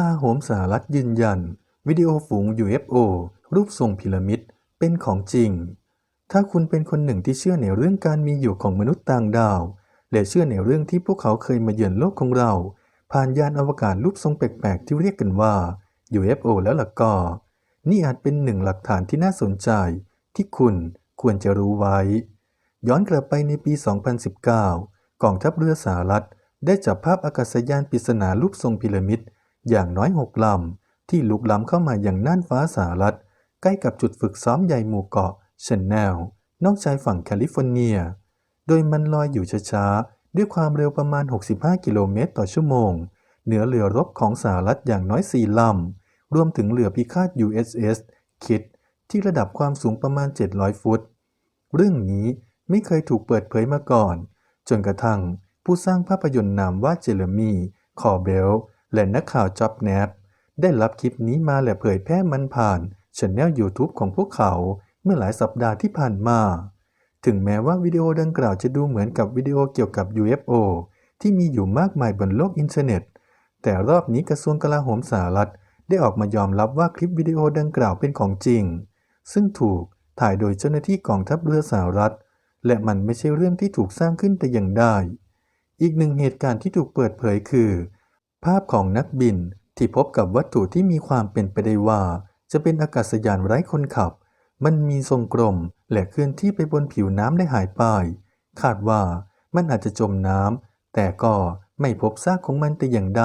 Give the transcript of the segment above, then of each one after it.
ลาโหมสหรัฐยืนยัน วิดีโอฝูง UFO รูปทรงพีระมิดเป็นของจริง ถ้าคุณเป็นคนหนึ่งที่เชื่อในเรื่องการมีอยู่ของมนุษย์ต่างดาว และเชื่อในเรื่องที่พวกเขาเคยมาเยือนโลกของเรา ผ่านยานอวกาศรูปทรงแปลกๆ ที่เรียกกันว่า UFO แล้วล่ะก็ นี่อาจเป็นหนึ่งหลักฐานที่น่าสนใจ ที่คุณควรจะรู้ไว้ ย้อนกลับไปในปี 2019 กองทัพเรือสหรัฐได้จับภาพอากาศยานปริศนารูปทรงพีระมิด อย่างน้อยหกลำ ที่ลุกล้ำเข้ามาอย่างน่านฟ้าสหรัฐ ใกล้กับจุดฝึกซ้อมใหญ่หมู่เกาะเชนแนลนอกชายฝั่งแคลิฟอร์เนีย โดยมันลอยอยู่ช้าๆ ด้วยความเร็วประมาณ 65 กิโลเมตรต่อชั่วโมง เหนือเรือรบของสหรัฐอย่างน้อย4ลำ รวมถึงเรือพิฆาต USS คิดที่ระดับความสูงประมาณ 700 ฟุต เรื่องนี้ไม่เคยถูกเปิดเผยมาก่อน จนกระทั่งผู้สร้างภาพยนตร์นามว่าเจเรมี คอเบล และนักข่าวจ็อบแนปได้รับคลิปนี้มาและเผยแพร่มันผ่านช anel YouTube ของพวกเขาเมื่อหลายสัปดาห์ที่ผ่านมา ถึงแม้ว่าวิดีโอดังกล่าวจะดูเหมือนกับวิดีโอเกี่ยวกับ UFO ที่มีอยู่มากมายบนโลกอินเทอร์เน็ต แต่รอบนี้กระทรวงกลาโหมสหรัฐได้ออกมายอมรับว่าคลิปวิดีโอดังกล่าวเป็นของจริง ซึ่งถูกถ่ายโดยเจ้าหน้าที่กองทัพเรือสหรัฐ และมันไม่ใช่เรื่องที่ถูกสร้างขึ้นแต่อย่างใด อีกหนึ่งเหตุการณ์ที่ถูกเปิดเผยคือ ภาพของนักบินที่พบกับวัตถุที่มีความเป็นไปได้ว่า จะเป็นอากาศยานไร้คนขับ มันมีทรงกลมและเคลื่อนที่ไปบนผิวน้ำได้หายไป คาดว่ามันอาจจะจมน้ำแต่ก็ไม่พบซากของมันแต่อย่างใด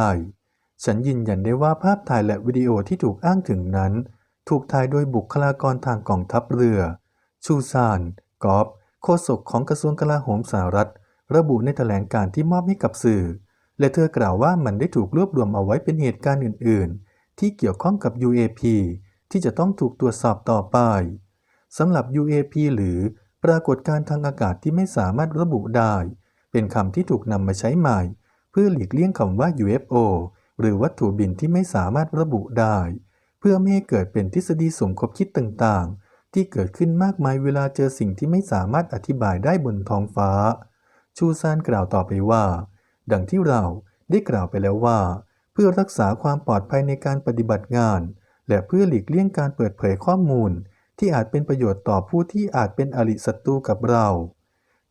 ฉันยืนยันได้ว่าภาพถ่ายและวิดีโอที่ถูกอ้างถึงนั้น ถูกถ่ายโดยบุคลากรทางกองทัพเรือ ชูซาน กอบโฆษกของกระทรวงกลาโหมสหรัฐ ระบุในแถลงการที่มอบให้กับสื่อ และเธอกล่าวว่ามันได้ถูกรวบรวมเอาไว้เป็นเหตุการณ์อื่น ๆ ที่เกี่ยวข้องกับ UAP ที่จะต้องถูกตรวจสอบต่อไปสำหรับ UAP หรือปรากฏการณ์ทางอากาศที่ไม่สามารถระบุได้ เป็นคำที่ถูกนำมาใช้ใหม่ เพื่อหลีกเลี่ยงคำว่า UFO หรือวัตถุบินที่ไม่สามารถระบุได้ เพื่อไม่ให้เกิดเป็นทฤษฎีสมคบคิดต่างๆ ที่เกิดขึ้นมากมายเวลาเจอสิ่งที่ไม่สามารถอธิบายได้บนท้องฟ้า ชูซานกล่าวต่อไปว่า ดังที่เราได้กล่าวไปแล้วว่า เพื่อรักษาความปลอดภัยในการปฏิบัติงาน และเพื่อหลีกเลี่ยงการเปิดเผยข้อมูล ที่อาจเป็นประโยชน์ต่อผู้ที่อาจเป็นอริศัตรูกับเรา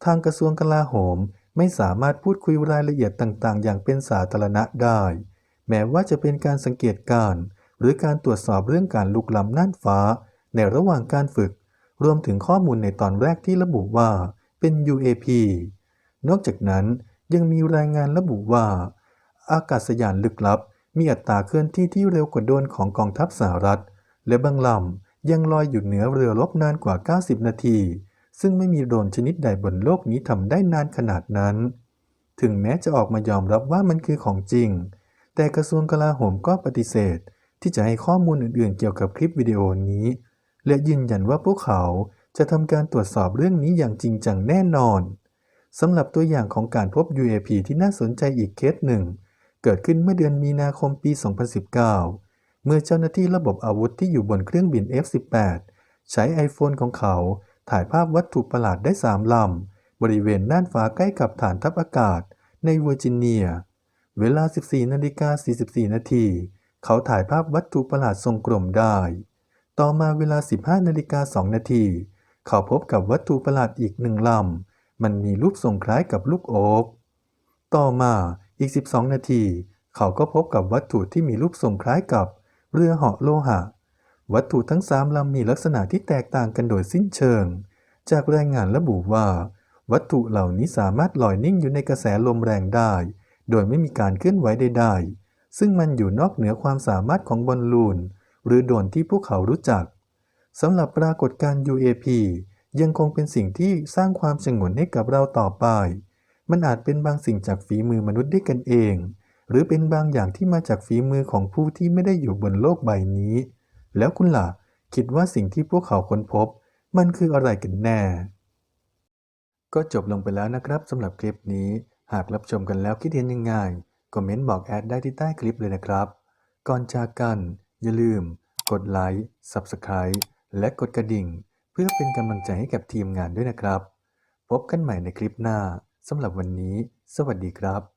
ทางกระทรวงกลาโหมไม่สามารถพูดคุยรายละเอียดต่างๆ อย่างเป็นสาธารณะได้ แม้ว่าจะเป็นการสังเกตการหรือการตรวจสอบเรื่องการลุกล้ำน่านฟ้า ในระหว่างการฝึก รวมถึงข้อมูลในตอนแรกที่ระบุว่าเป็น UAP นอกจากนั้น ยังมีรายงานระบุว่า อากาศยานลึกลับ มีอัตราเคลื่อนที่ที่เร็วกว่าโดนของกองทัพสหรัฐ และบางลำยังลอยอยู่เหนือเรือรบนานกว่า 90 นาที ซึ่งไม่มีโดรนชนิดใดบนโลกนี้ทำได้นานขนาดนั้น ถึงแม้จะออกมายอมรับว่ามันคือของจริง แต่กระทรวงกลาโหมก็ปฏิเสธ ที่จะให้ข้อมูลอื่นๆ เกี่ยวกับคลิปวิดีโอนี้ และยืนยันว่าพวกเขาจะทำการตรวจสอบเรื่องนี้อย่างจริงจังแน่นอน สำหรับตัวอย่างของการพบ UAP ที่น่าสนใจอีกเคสหนึ่ง เกิดขึ้นเมื่อเดือนมีนาคมปี 2019 เมื่อเจ้าหน้าที่ระบบอาวุธที่อยู่บนเครื่องบิน F-18 ใช้ iPhone ของเขา ถ่ายภาพวัตถุประหลาดได้ 3 ลำ บริเวณน่านฟ้าใกล้กับฐานทัพอากาศ ในเวอร์จิเนีย เวลา 14นาฬิกา44 นาที เขาถ่ายภาพวัตถุประหลาดทรงกลมได้ ต่อมาเวลา 15นาฬิกา2นาที เขาพบกับวัตถุประหลาดอีกหนึ่งลำ มันมีรูปทรงคล้ายกับลูกโอ๊กต่อมาอีก 12 นาที เขาก็พบกับวัตถุที่มีรูปทรงคล้ายกับเรือเหาะโลหะ วัตถุทั้งสามลำมีลักษณะที่แตกต่างกันโดยสิ้นเชิง จากรายงานระบุว่า วัตถุเหล่านี้สามารถลอยนิ่งอยู่ในกระแสลมแรงได้ โดยไม่มีการเคลื่อนไหวใดๆ ซึ่งมันอยู่นอกเหนือความสามารถของบอลลูน หรือโดรนที่พวกเขารู้จักสำหรับปรากฏการณ์ UAP ยังคงเป็นสิ่งที่สร้างความสงวนให้กับเราต่อไป มันอาจเป็นบางสิ่งจากฝีมือมนุษย์ด้วยกันเอง หรือเป็นบางอย่างที่มาจากฝีมือของผู้ที่ไม่ได้อยู่บนโลกใบนี้ แล้วคุณล่ะ คิดว่าสิ่งที่พวกเขาค้นพบ มันคืออะไรกันแน่ ก็จบลงไปแล้วนะครับสำหรับคลิปนี้ หากรับชมกันแล้วคิดเห็นยังไงคอมเมนต์บอกแอดได้ที่ใต้คลิปเลยนะครับ ก่อนจากกัน อย่าลืม กดไลค์ Subscribe และกดกระดิ่ง เพื่อเป็นกำลังใจให้กับทีมงานด้วยนะครับ พบกันใหม่ในคลิปหน้าสำหรับวันนี้ สวัสดีครับ